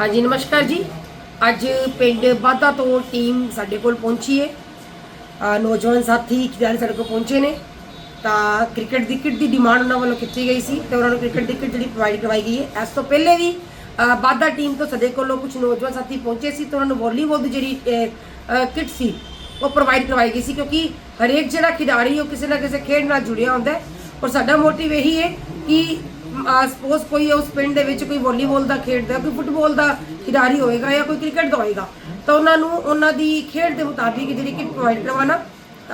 ਹਾਂਜੀ, ਨਮਸਕਾਰ ਜੀ। ਅੱਜ ਪਿੰਡ ਬਾਦਾ ਤੋਂ ਟੀਮ ਸਾਡੇ ਕੋਲ ਪਹੁੰਚੀ ਹੈ ਨੌਜਵਾਨ ਸਾਥੀ ਖਿਡਾਰੀ ਸਾਡੇ ਕੋਲ ਪਹੁੰਚੇ ਨੇ, ਤਾਂ ਕ੍ਰਿਕਟ ਦੀ ਕਿੱਟ ਦੀ ਡਿਮਾਂਡ ਉਹਨਾਂ ਵੱਲੋਂ ਕੀਤੀ ਗਈ ਸੀ ਤੇ ਉਹਨਾਂ ਨੂੰ ਕ੍ਰਿਕਟ ਦੀ ਕਿੱਟ ਜਿਹੜੀ ਪ੍ਰੋਵਾਈਡ ਕਰਵਾਈ ਗਈ ਹੈ ਇਸ ਤੋਂ ਪਹਿਲੇ ਵੀ ਅਹ ਬਾਦਾ ਟੀਮ ਤੋਂ ਸਾਡੇ ਕੋਲੋਂ ਕੁਝ ਨੌਜਵਾਨ ਸਾਥੀ ਪਹੁੰਚੇ ਸੀ ਤੇ ਉਹਨਾਂ ਨੂੰ ਵਾਲੀਬਾਲ ਦੀ ਜਿਹੜੀ ਕਿੱਟ ਸੀ, ਉਹ ਪ੍ਰੋਵਾਈਡ ਕਰਵਾਈ ਗਈ ਸੀ ਕਿਉਂਕਿ ਹਰੇਕ ਜਿਹੜਾ ਖਿਡਾਰੀ ਉਹ ਕਿਸੇ ਨਾ ਕਿਸੇ ਖੇਡ ਨਾਲ ਜੁੜਿਆ ਹੁੰਦਾ ਹੈ। ਔਰ ਸਾਡਾ ਮੋਟਿਵ ਇਹੀ ਹੈ ਕਿ ਸਪੋਜ਼ ਕੋਈ ਉਸ ਪਿੰਡ ਦੇ ਵਿੱਚ ਕੋਈ ਵਾਲੀਬਾਲ ਦਾ ਖੇਡਦਾ, ਕੋਈ ਫੁੱਟਬਾਲ ਦਾ ਖਿਡਾਰੀ ਹੋਏਗਾ ਜਾਂ ਕੋਈ ਕ੍ਰਿਕਟ ਦਾ ਹੋਏਗਾ, ਤਾਂ ਉਹਨਾਂ ਨੂੰ ਉਹਨਾਂ ਦੀ ਖੇਡ ਦੇ ਮੁਤਾਬਿਕ ਜਿਹੜੀ ਕਿੱਟ ਪ੍ਰੋਵਾਈਡ ਕਰਵਾਉਣਾ,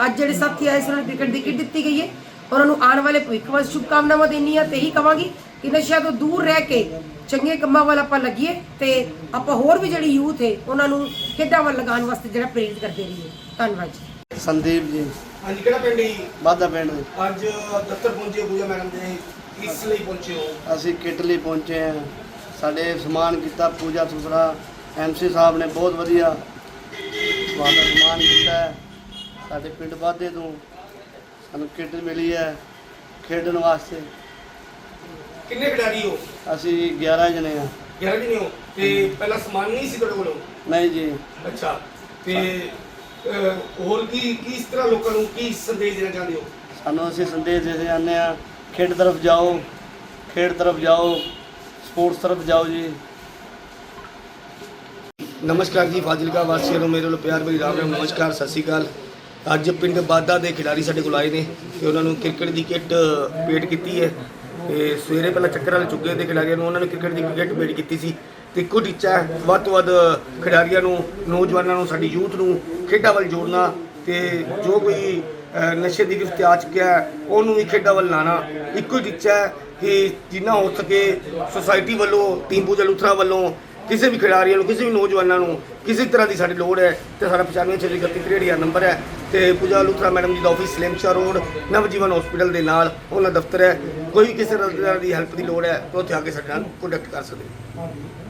ਅੱਜ ਜਿਹੜੇ ਸਾਥੀ ਆਏ ਸੀ, ਉਹਨਾਂ ਨੂੰ ਕ੍ਰਿਕਟ ਦੀ ਕਿੱਟ ਦਿੱਤੀ ਗਈ ਹੈ ਉਹਨਾਂ ਨੂੰ ਆਉਣ ਵਾਲੇ ਭਵਿੱਖ ਵਾਸਤੇ ਸ਼ੁਭਕਾਮਨਾਵਾਂ ਦੇਣੀ ਆ ਤੇ ਇਹੀ ਕਵਾਂਗੀ ਕਿ ਨਸ਼ਿਆਂ ਤੋਂ ਦੂਰ ਰਹਿ ਕੇ ਚੰਗੇ ਕੰਮਾਂ ਵੱਲ ਆਪਾਂ ਲੱਗੀਏ ਤੇ ਆਪਾਂ ਹੋਰ ਵੀ ਜਿਹੜੀ ਯੂਥ ਹੈ, ਉਹਨਾਂ ਨੂੰ ਖੇਡਾਂ ਵੱਲ ਲਗਾਉਣ ਵਾਸਤੇ ਜਿਹੜਾ ਪ੍ਰੇਰਿਤ ਕਰਦੇ ਰਹੀਏ। ਧੰਨਵਾਦ ਜੀ। ਸੰਦੀਪ ਜੀ। ਹਾਂਜੀ ਕਿਹੜਾ ਪਿੰਡ ਜੀ? ਬਾਦਾ ਪਿੰਡ। ਦੇ। ਅੱਜ ਦਫ਼ਤਰ ਪਹੁੰਚੇ ਹੋ ਪੂਜਾ ਮੈਡਮ ਦੇ ਇਸ ਲਈ ਪਹੁੰਚੇ ਹੋ? ਅਸੀਂ ਕਿੱਟ ਲਈ ਪਹੁੰਚੇ ਹਾਂ। ਸਾਡੇ ਸਮਾਨ ਕੀਤਾ ਪੂਜਾ ਸੁਸਰਾ ਐਮਸੀ ਸਾਹਿਬ ਨੇ ਬਹੁਤ ਵਧੀਆ ਤੁਹਾਡਾ ਸਮਾਨ ਕੀਤਾ ਹੈ। ਸਾਡੇ ਪਿੰਡ ਬਾਦੇ ਤੋਂ ਸਾਨੂੰ ਕਿੱਟ ਮਿਲੀ ਹੈ ਖੇਡਣ ਵਾਸਤੇ। ਕਿੰਨੇ ਖਿਡਾਰੀ ਹੋ? ਅਸੀਂ 11 ਜਣੇ ਹਾਂ। 11 ਜਣੇ ਹੋ। ਤੇ ਪਹਿਲਾਂ ਸਮਾਨ ਨਹੀਂ ਸੀ ਤੁਹਾਡੇ ਕੋਲ? ਨਹੀਂ ਜੀ। ਅੱਛਾ। ਤੇ ਅਹ, ਹੋਰ ਕੀ ਕਿਸ ਤਰ੍ਹਾਂ ਲੋਕਾਂ ਨੂੰ ਕੀ ਸੰਦੇਸ਼ ਦੇਣਾ ਚਾਹੁੰਦੇ ਹੋ? ਸਾਨੂੰ ਅਸੀਂ ਸੰਦੇਸ਼ ਦੇ ਜਾਂਦੇ ਹਾਂ ਖੇਡ ਤਰਫ ਜਾਓ ਖੇਡ ਤਰਫ ਜਾਓ ਸਪੋਰਟਸ ਤਰਫ ਜਾਓ ਜੀ। ਨਮਸਕਾਰ ਜੀ ਫਾਜ਼ਿਲਕਾ ਵਾਸੀਆਂ ਨੂੰ ਮੇਰੇ ਵੱਲੋਂ ਪਿਆਰ ਭਰੀ ਰਾਮ ਰਾਮ ਨਮਸਕਾਰ ਸਤਿ ਸ਼੍ਰੀ ਅਕਾਲ। ਅੱਜ ਪਿੰਡ ਬਾਦਾ ਦੇ ਖਿਡਾਰੀ ਸਾਡੇ ਕੋਲ ਆਏ ਨੇ ਤੇ ਉਹਨਾਂ ਨੂੰ ਕ੍ਰਿਕਟ ਦੀ ਕਿੱਟ ਭੇਟ ਕੀਤੀ ਹੈ। ਤੇ ਸਵੇਰੇ ਪਹਿਲਾਂ ਚੱਕਰ ਵਾਲੇ ਚੁੱਗੇ ਦੇ ਖਿਡਾਰੀਆਂ ਨੂੰ ਉਹਨਾਂ ਨੇ ਕ੍ਰਿਕਟ ਦੀ ਕਿੱਟ ਭੇਟ ਕੀਤੀ ਸੀ। ਤੇ ਇੱਕੋ ਟੀਚਾ ਹੈ। ਵੱਧ ਤੋਂ ਵੱਧ ਖਿਡਾਰੀਆਂ ਨੂੰ, ਨੌਜਵਾਨਾਂ ਨੂੰ, ਸਾਡੀ ਯੂਥ ਨੂੰ ਖੇਡਾਂ ਵੱਲ ਜੋੜਨਾ ਤੇ ਜੋ ਕੋਈ ਨਸ਼ੇ ਦੀ ਗ੍ਰਿਫਤ ਆ ਚੁੱਕਿਆ ਹੈ, ਉਹਨੂੰ ਵੀ ਖੇਡਾਂ ਵੱਲ ਲਾਣਾ। ਇੱਕੋ ਹੀ ਟੀਚਾ ਹੈ ਕਿ ਜਿੰਨਾ ਹੋ ਸਕੇ ਸੁਸਾਇਟੀ ਵੱਲੋਂ ਟੀਮ ਪੂਜਾ ਲੂਥਰਾ ਵੱਲੋਂ, ਕਿਸੇ ਵੀ ਖਿਡਾਰੀਆਂ ਨੂੰ, ਕਿਸੇ ਵੀ ਨੌਜਵਾਨਾਂ ਨੂੰ, ਕਿਸੇ ਤਰ੍ਹਾਂ ਦੀ ਸਾਡੀ ਲੋੜ ਹੈ ਤੇ ਸਾਡਾ 953631 ਨੰਬਰ ਹੈ ਤੇ ਪੂਜਾ ਲੂਥਰਾ ਮੈਡਮ ਜੀ ਦਾ ਆਫਿਸ ਸਲੇਮਸ਼ਾ ਰੋਡ, ਨਵਜੀਵਨ ਹਸਪੀਟਲ ਦੇ ਨਾਲ ਉਹਨਾਂ ਦਫ਼ਤਰ ਹੈ। ਕੋਈ ਵੀ ਕਿਸੇ ਤਰ੍ਹਾਂ ਦੀ ਹੈਲਪ ਦੀ ਲੋੜ ਹੈ ਤਾਂ ਉੱਥੇ ਆ ਕੇ ਸਾਡੇ ਨਾਲ ਕੰਟੈਕਟ ਕਰ ਸਕਦੇ